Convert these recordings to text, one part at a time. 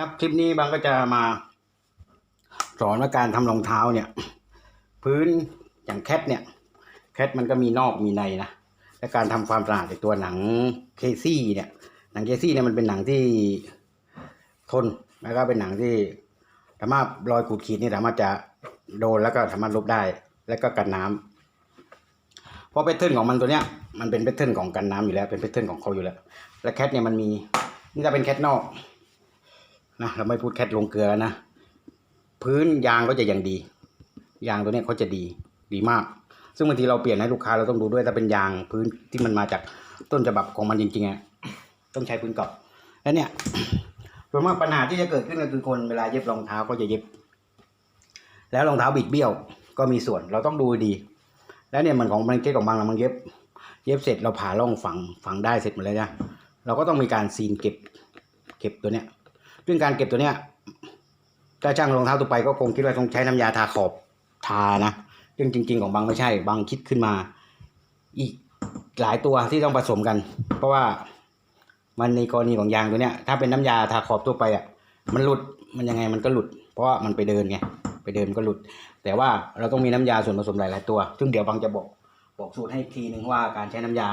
ครับคลิปนี้บางก็จะมา สอนว่าการทำรองเท้าเนี่ย พื้นอย่างแคทเนี่ย แคทมันก็มีนอกมีในนะและการทำความสะอาดในตัวหนังเคซี่เนี่ย หนังเคซี่เนี่ยมันเป็นหนังที่ทนแล้วก็เป็นหนังที่สามารถรอยขูดขีดนี่สามารถจะโดนแล้วก็สามารถลบได้แล้วก็กันน้ำเพราะแพทเทิร์นของมันตัวเนี้ยมันเป็นแพทเทิร์นของกันน้ำอยู่แล้วเป็นแพทเทิร์นของเขาอยู่แล้ว และแคทเนี่ยมันมีนี่จะเป็นแคทนอก นะเราไม่พูดแคทลงเกลือนะ พื้นยางก็จะอย่างดี ยางตัวนี้เขาจะดีดีมาก ซึ่งบางทีเราเปลี่ยนให้ลูกค้าเราต้องดูด้วยถ้าเป็นยางพื้นที่มันมาจากต้นฉบับของมันจริงๆอะต้องใช้พื้นเก่าแล้วเนี่ยส่วนมากปัญหาที่จะเกิดขึ้นก็คือคนเวลาเย็บรองเท้าก็จะเย็บ แล้วรองเท้าบิดเบี้ยวก็มีส่วนเราต้องดูดี แล้วเนี่ยมันของมันเก๊ของบางเรามันเย็บ เย็บเสร็จเราผ่าร่องฝังฝังได้เสร็จหมดเลยนะเราก็ต้องมีการซีนเก็บเก็บตัวเนี้ย ซึ่งการเก็บตัวเนี้ยถ้าช่างรองเท้าตัวไปก็คงคิดว่าต้องใช้น้ำยาทาขอบทานะซึ่งจริง ๆ ของบางไม่ใช่ บางคิดขึ้นมา อีกหลายตัวที่ต้องผสมกัน เพราะว่ามันในกรณีของยางตัวเนี้ย ถ้าเป็นน้ำยาทาขอบตัวไปอะ มันหลุดมันยังไงมันก็หลุด เพราะว่ามันไปเดินไงไปเดินก็หลุด แต่ว่าเราต้องมีน้ำยาส่วนผสมหลาย ๆ ตัว ซึ่งเดี๋ยวบางจะบอกบอกสูตรให้ทีหนึ่งว่าการใช้น้ำยา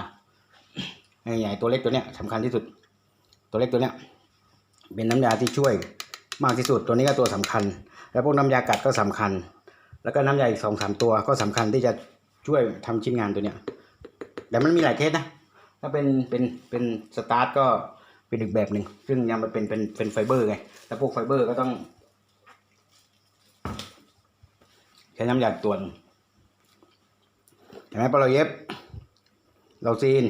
ใหญ่ตัวเล็กตัวเนี้ยสำคัญที่สุด ตัวเล็กตัวเนี้ย เป็นน้ำยาที่ช่วยมากที่สุดตัวนี้ก็ตัวสำคัญ แล้วพวกน้ำยากัดก็สำคัญ แล้วก็น้ำยาอีกสองสามตัวก็สำคัญที่จะช่วยทำชิ้นงานตัวเนี้ยแต่มันมีหลายเคสนะถ้าเป็นเป็นเป็นสตาร์ทก็เป็นอีกแบบหนึ่งซึ่งยังมาเป็นเป็นเป็นไฟเบอร์ไงแล้วพวกไฟเบอร์ก็ต้อง ใช้น้ำยาตัวนึ่งเห็นไหมพอเราเย็บ เราซีน